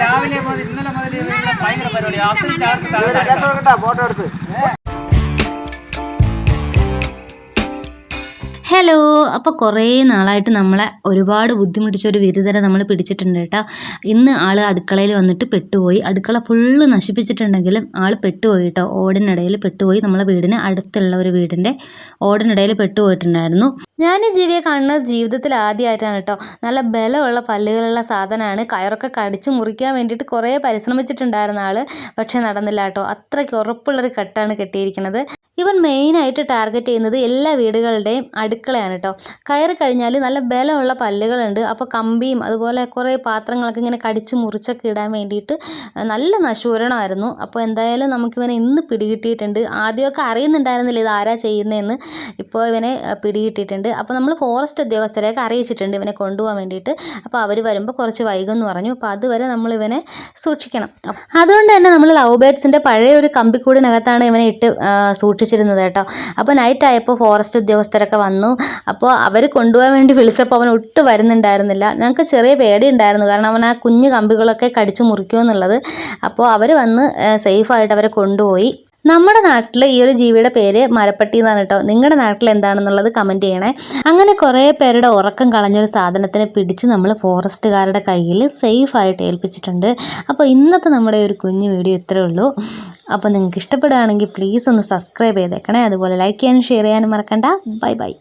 രാവിലെ മുതൽ ഇന്നലെ മുതൽ ഭയങ്കര പരിപാടി. ഫോട്ടോ എടുത്ത്. ഹലോ. അപ്പോൾ കുറേ നാളായിട്ട് നമ്മളെ ഒരുപാട് ബുദ്ധിമുട്ടിച്ച ഒരു വിരുദ്ധരെ നമ്മൾ പിടിച്ചിട്ടുണ്ട് കേട്ടോ. ഇന്ന് ആൾ അടുക്കളയിൽ വന്നിട്ട് പെട്ടുപോയി. അടുക്കള ഫുള്ള് നശിപ്പിച്ചിട്ടുണ്ടെങ്കിലും ആൾ പെട്ടുപോയി കേട്ടോ. ഓടിനിടയിൽ പെട്ടുപോയി. നമ്മളെ വീടിന് അടുത്തുള്ള ഒരു വീടിന്റെ ഓടിനിടയിൽ പെട്ടുപോയിട്ടുണ്ടായിരുന്നു. ഞാൻ ജീവിയെ കാണുന്നത് ജീവിതത്തിൽ ആദ്യമായിട്ടാണ് കേട്ടോ. നല്ല ബലമുള്ള പല്ലുകളുള്ള സാധനമാണ് കയറൊക്കെ കടിച്ച് മുറിക്കാൻ വേണ്ടിയിട്ട് കുറേ പരിശ്രമിച്ചിട്ടുണ്ടായിരുന്ന ആൾ പക്ഷേ നടന്നില്ല കേട്ടോ. അത്രയ്ക്ക് ഉറപ്പുള്ളൊരു കെട്ടാണ് കെട്ടിയിരിക്കുന്നത് ഇവൻ മെയിനായിട്ട് ടാർഗറ്റ് ചെയ്യുന്നത് എല്ലാ വീടുകളുടെയും അടുക്കളയാണ് കേട്ടോ കയറി കഴിഞ്ഞാൽ നല്ല ബലമുള്ള പല്ലുകളുണ്ട്. അപ്പോൾ കമ്പിയും അതുപോലെ കുറേ പാത്രങ്ങളൊക്കെ ഇങ്ങനെ കടിച്ച് മുറിച്ചൊക്കെ ഇടാൻ വേണ്ടിയിട്ട് നല്ല നശൂരണമായിരുന്നു. അപ്പോൾ എന്തായാലും നമുക്കിവനെ ഇന്ന് പിടികിട്ടിയിട്ടുണ്ട്. ആദ്യമൊക്കെ അറിയുന്നുണ്ടായിരുന്നില്ല ഇത് ആരാ ചെയ്യുന്നതെന്ന് ഇപ്പോൾ ഇവനെ പിടികിട്ടിയിട്ടുണ്ട്. അപ്പോൾ നമ്മൾ ഫോറസ്റ്റ് ഉദ്യോഗസ്ഥരെയൊക്കെ അറിയിച്ചിട്ടുണ്ട് ഇവനെ കൊണ്ടുപോകാൻ വേണ്ടിയിട്ട്. അപ്പോൾ അവർ വരുമ്പോൾ കുറച്ച് വൈകുമെന്ന് പറഞ്ഞു. അപ്പോൾ അതുവരെ നമ്മൾ ഇവനെ സൂക്ഷിക്കണം അതുകൊണ്ട് തന്നെ നമ്മൾ ലവ് ബേഡ്സിന്റെ പഴയ ഒരു കമ്പിക്കൂടിനകത്താണ് ഇവനെ ഇട്ട് ആ, സൂക്ഷിച്ചിരുന്നത് കേട്ടോ. അപ്പോൾ നൈറ്റ് ആയപ്പോൾ ഫോറസ്റ്റ് ഉദ്യോഗസ്ഥരൊക്കെ വന്നു. അപ്പോൾ അവർ കൊണ്ടുപോകാൻ വേണ്ടി വിളിച്ചപ്പോൾ അവൻ ഒട്ടും വരുന്നുണ്ടായിരുന്നില്ല. ഞങ്ങൾക്ക് ചെറിയ പേടി ഉണ്ടായിരുന്നു കാരണം അവൻ ആ കുഞ്ഞു കമ്പികളൊക്കെ കടിച്ച് മുറിക്കുമെന്നുള്ളത് അപ്പോൾ അവർ വന്ന് സേഫായിട്ട് അവരെ കൊണ്ടുപോയി. നമ്മുടെ നാട്ടിൽ ഈ ഒരു ജീവിയുടെ പേര് മരപ്പട്ടി എന്നാണ് കേട്ടോ. നിങ്ങളുടെ നാട്ടിൽ എന്താണെന്നുള്ളത് കമന്റ് ചെയ്യണേ. അങ്ങനെ കുറേ പേരുടെ ഉറക്കം കളഞ്ഞൊരു സാധനത്തിനെ പിടിച്ച് നമ്മൾ ഫോറസ്റ്റുകാരുടെ കയ്യിൽ സേഫായിട്ട് ഏൽപ്പിച്ചിട്ടുണ്ട്. അപ്പോൾ ഇന്നത്തെ നമ്മുടെ ഒരു കുഞ്ഞു വീഡിയോ ഇത്രയേ ഉള്ളൂ. അപ്പോൾ നിങ്ങൾക്ക് ഇഷ്ടപ്പെടുകയാണെങ്കിൽ പ്ലീസ് ഒന്ന് സബ്സ്ക്രൈബ് ചെയ്തേക്കണേ. അതുപോലെ ലൈക്ക് ചെയ്യാനും ഷെയർ ചെയ്യാനും മറക്കണ്ട. Bye bye